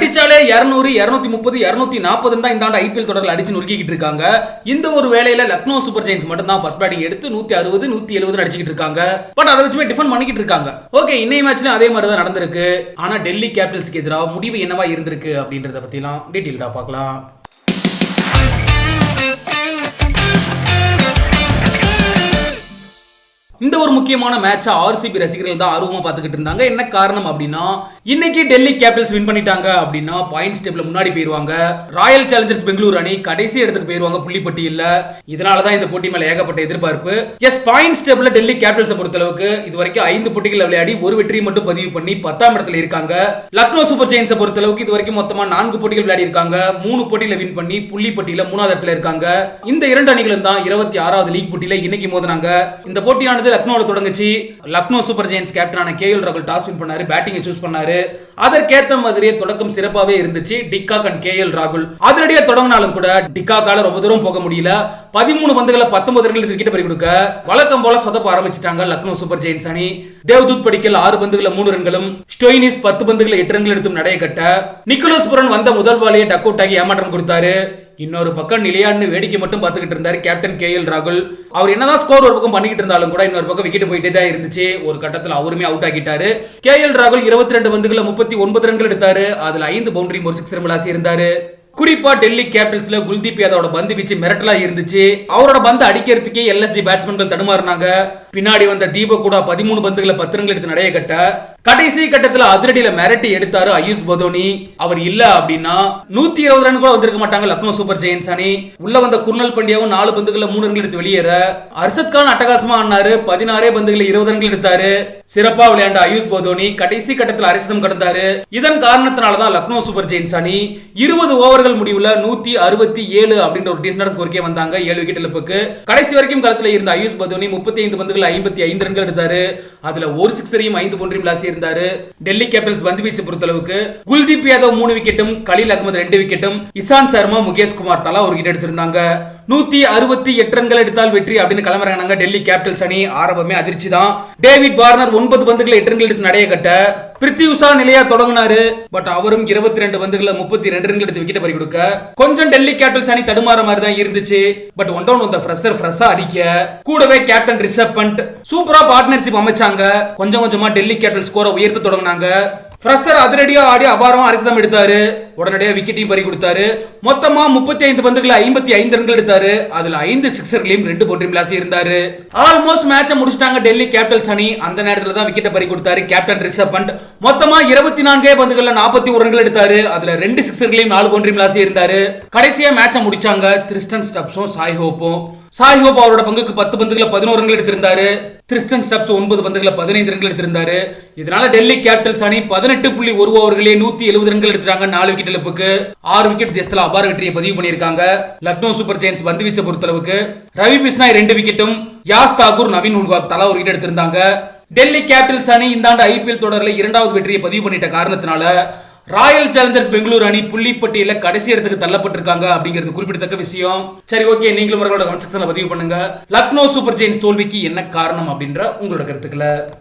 அடிச்சாலே இரநூறு இரநூத்தி முப்பது இரநூத்தி நாற்பது தான் இந்த ஆண்டு ஐபிஎல் தொடரில் அடிச்சு நொறுக்கிட்டு இருக்காங்க. இந்த ஒரு வேலையில லக்னோ சூப்பர் ஜெயின்ஸ் மட்டும் தான் ஃபர்ஸ்ட் பேட்டிங் எடுத்து நூத்தி அறுபது நூத்தி எழுபது அடிச்சுட்டு இருக்காங்க. பட் அதை வச்சுமே டிஃபன் பண்ணிக்கிட்டு இருக்காங்க. ஓகே இன்னைய மேட்ச்லயும் அதே மாதிரி தான் நடந்திருக்கு. ஆனா டெல்லி கேபிட்டல்ஸ்க்கு எதிராக முடிவு என்னவா இருந்திருக்கு அப்படின்றத பத்திலாம் டீட்டெயில்டா பார்க்கலாம். இந்த ஒரு முக்கியமான மேட்சை ஆர்சிபி ரசிகர்கள் தான் ஆர்வமாக பார்த்துக்கிட்டு இருந்தாங்க. என்ன காரணம் அப்படின்னா இன்னைக்கு டெல்லி கேபிட்டல்ஸ் வின் பண்ணிட்டாங்க அப்படின்னா பாயிண்ட்ஸ் டேபிள் முன்னாடி போயிருவாங்க. ராயல் சேலஞ்சர்ஸ் பெங்களூர் அணி கடைசி இடத்துக்கு போயிருவாங்க புள்ளிப்பட்டியில் இதனால தான் இந்த போட்டி மேல ஏகப்பட்ட எதிர்பார்ப்பு. எஸ் பாயிண்ட்ஸ் டேபிள் டெல்லி கேபிட்டல்ஸை பொறுத்தளவுக்கு இது வரைக்கும் ஐந்து போட்டிகள் விளையாடி ஒரு வெற்றி மட்டும் பதிவு பண்ணி பத்தாம் இடத்துல இருக்காங்க. லக்னோ சூப்பர் ஜெயின்ஸை பொறுத்தளவுக்கு இது வரைக்கும் மொத்தமா நான்கு போட்டிகள் விளையாடி இருக்காங்க. மூணு போட்டியில வின் பண்ணி புள்ளிப்பட்டியல மூணாவது இடத்துல இருக்காங்க. இந்த இரண்டு அணிகளும் தான் இருபத்தி ஆறாவது லீக் போட்டியில இன்னைக்கு மோதினாங்க. இந்த போட்டியானது லக்னோவில் தொடங்குச்சு. லக்னோ சூப்பர் ஜெயின்ஸ் கேப்டனான கேஎல் ராகுல் டாஸ் வின் பண்ணாரு பேட்டிங்கை சூஸ் பண்ணாரு. அதற்கேத்த மாதிரியே தொடக்கம் சிறப்பாகவே இருந்துச்சு. டிக்காக் அண்ட் கேஎல் ராகுல். அதிரடியா தொடங்கினாலும் கூட டிக்காக்கால ரொம்ப தூரம் போக முடியல. பதிமூணு பந்துகளை பத்தொன்பது ரன்கள் கிட்ட பறி கொடுக்க வழக்கம் போல சொதப்ப ஆரம்பிச்சிட்டாங்க லக்னோ சூப்பர் ஜெயின்ஸ் அணி. தேவ்தூத் படிக்கல் ஆறு பந்துகளை மூணு ரன்களும் ஸ்டோயினிஸ் பத்து பந்துகளை எட்டு ரன்கள் எடுத்தும் நடைய கட்ட. நிக்கோலஸ் புரன் வந்த முதல் பாலையை டக் அவுட் ஆகி ஏமாற்றம் கொடுத்தாரு. இன்னொரு பக்கம் நிலையான்னு வேடிக்கை மட்டும் பார்த்துக்கிட்டு இருந்தார் கேப்டன் கே எல் ராகுல். அவர் என்னதான் ஸ்கோர் ஒரு பக்கம் பண்ணிக்கிட்டு இருந்தாலும் கூட இன்னொரு பக்கம் விக்கெட் போயிட்டே தான் இருந்துச்சு. ஒரு கட்டத்தில் அவருமே அவுட் ஆகிட்டாரு கே எல் ராகுல் இருபத்தி ரெண்டு பந்துகளில் முப்பத்தி ஒன்பது ரன்கள் எடுத்தாரு. அதுல ஐந்து பவுண்டரி ஒரு சிக்ஸ் விளாசி இருந்தாரு குறிப்பா டெல்லி கேபிட்டல்ஸ்ல குல்தீப் யாதவோட பந்து வீச்சு மிரட்டலா இருந்துச்சு. அவரோட பந்து அடிக்கிறதுக்கே எல்எஸ்ஜி பேட்ஸ்மேன்கள் தடுமாறினாங்க. பின்னாடி வந்த தீபக் கூட பதிமூணு பந்துகளை பத்திரங்கள் எடுத்து நடைய கட்ட கடைசி கட்டத்துல அதிரடியில மிரட்டி எடுத்தாரு ஆயுஷ் பதோனி. அவர் இல்ல அப்படின்னா நூத்தி இருபது ரன் கூட வந்திருக்க மாட்டாங்க லக்னோ சூப்பர் ஜெயின்ஸ் அணி. உள்ள வந்த குர்னல் பண்டியாவும் நாலு பந்துகளை மூணு ரன்கள் எடுத்து வெளியேற. அர்ஷத் கான் அட்டகாசமா ஆனாரு பதினாறே பந்துகளை இருபது ரன்கள் எடுத்தாரு. சிறப்பா விளையாண்ட ஆயுஷ் பதோனி கடைசி கட்டத்தில் அரிசதம் கடந்தாரு. இதன் காரணத்தினாலதான் லக்னோ சூப்பர் ஜெயின்ஸ் அணி இருபது ஓவர்கள் முடிவுல நூத்தி அறுபத்தி ஏழு அப்படின்ற ஒரு டீசன்ட் ஸ்கோருக்கே வந்தாங்க. ஏழு விக்கெட் இழப்புக்கு. கடைசி வரைக்கும் களத்துல இருந்த ஆயுஷ் பதோனி முப்பத்தி ஐந்து பந்துகள் ஐம்பத்தி ஐந்து ரன்கள் எடுத்தாரு. அதுல ஒரு சிக்ஸரையும் ஐந்து பவுண்டரியும் விளாசி இருந்தாரு டெல்லி கேபிட்டல்ஸ் பந்து வீச்சு பொறுத்தளவுக்கு குல்தீப் யாதவ் மூணு விக்கெட்டும் கலீல் அகமது ரெண்டு விக்கெட்டும் இசாந்த் சர்மா முகேஷ் குமார் தலா ஒரு விக்கெட் எடுத்திருந்தாங்க. நூத்தி அறுபத்தி எட்டு ரன்கள் எடுத்தால் வெற்றி அப்படின்னு கிளம்புறாங்க டெல்லி கேபிட்டல்ஸ் அணி ஆரம்பமே அதிர்ச்சி தான் டேவிட் வார்னர் ஒன்பது பந்துகளை எட்டு ரன்கள் எடுத்து நடைய கட்ட பிரித்தி உஷா நிலையா தொடங்கினாரு. பட் அவரும் இருபத்தி ரெண்டு பந்துகளை முப்பத்தி ரெண்டு ரன்கள் எடுத்து விக்கெட் பறி கொடுக்க கொஞ்சம் டெல்லி கேபிட்டல்ஸ் அணி தடுமாற மாதிரி தான் இருந்துச்சு. பட் ஒன் டவுன் வந்த ஃப்ரெஷர் ஃப்ரெஷ்ஷா அடிக்க கூடவே கேப்டன் ரிஷப் பண்ட் சூப்பரா பார்ட்னர்ஷிப் அமைச்சாங்க. கொஞ்சம் கொஞ்சமா டெல்லி கேபிட்டல் ஸ்கோரை உயர்த்த தொடங்கினாங்க. ஃப்ரெஷர் அதிரடியா ஆடி அபாரமா அரிசதம் எடுத்தாரு. உடனடியாக விக்கெட்டையும் பறி கொடுத்தாரு. மொத்தமா முப்பத்தி ஐந்து பந்துகளை ஐம்பத்தி ஐந்து ரன்கள் எடுத்தாரு. அதுல ஐந்து சிக்ஸர்களையும் ரெண்டு பவுண்டரி விளாசி இருந்தாரு. ஆல்மோஸ்ட் மேட்சை முடிச்சிட்டாங்க டெல்லி கேபிட்டல்ஸ் அணி. அந்த நேரத்தில் தான் விக்கெட்டை பறி கொடுத்தாரு கேப்டன் ரிஷப் பண்ட் மொத்தமா இருபத்தி நான்கே பந்துகளில் நாற்பத்தி ஒரு ரன்கள் எடுத்தாரு. அதுல ரெண்டு சிக்ஸர்களையும் நாலு பவுண்டரி விளாசி இருந்தாரு. கடைசியா மேட்சை முடிச்சாங்க கிறிஸ்டன் ஸ்டப்ஸும் சாய் ஹோப்பும். சாய் ஹோப் அவரோட பங்குக்கு பத்து பந்துகளை பதினோரு ரன்கள் எடுத்திருந்தாரு. கிறிஸ்டன் ஸ்டப்ஸ் ஒன்பது பந்துகளை பதினைந்து ரன்கள் எடுத்திருந்தாரு. இதனால டெல்லி கேபிட்டல்ஸ் அணி பதினெட்டு புள்ளி ஒரு ஓவர்களே நூத்தி எழுபது ரன்கள் எடுத்தாங்க நாலு விக்கெட் இழப்புக்கு ஆறு விக்கெட் தேசத்துல அபார வெற்றியை பதிவு பண்ணியிருக்காங்க. லக்னோ சூப்பர் ஜெயின்ஸ் பந்து வீச்சை பொறுத்தளவுக்கு ரவி பிஸ்னாய் ரெண்டு விக்கெட்டும் யாஸ் தாக்கூர் நவீன் உல்வாக் தலா ஒரு விக்கெட் எடுத்திருந்தாங்க. டெல்லி கேபிட்டல்ஸ் அணி இந்த ஆண்டு ஐபிஎல் தொடரில் இரண்டாவது வெற்றியை பதிவு பண்ணிட்ட காரணத்தினால ராயல் சேலஞ்சர்ஸ் பெங்களூர் அணி புள்ளிப்பட்டியல கடைசி இடத்துக்கு தள்ளப்பட்டிருக்காங்க அப்படிங்கிறது குறிப்பிடத்தக்க விஷயம். சரி ஓகே நீங்களும் உங்களோட கமெண்ட் செக்ஷன்ல பதிவு பண்ணுங்க. லக்னோ சூப்பர் ஜெயின்ஸ் தோல்விக்கு என்ன காரணம் அப்படின்ற உங்களோட கருத்துக்களை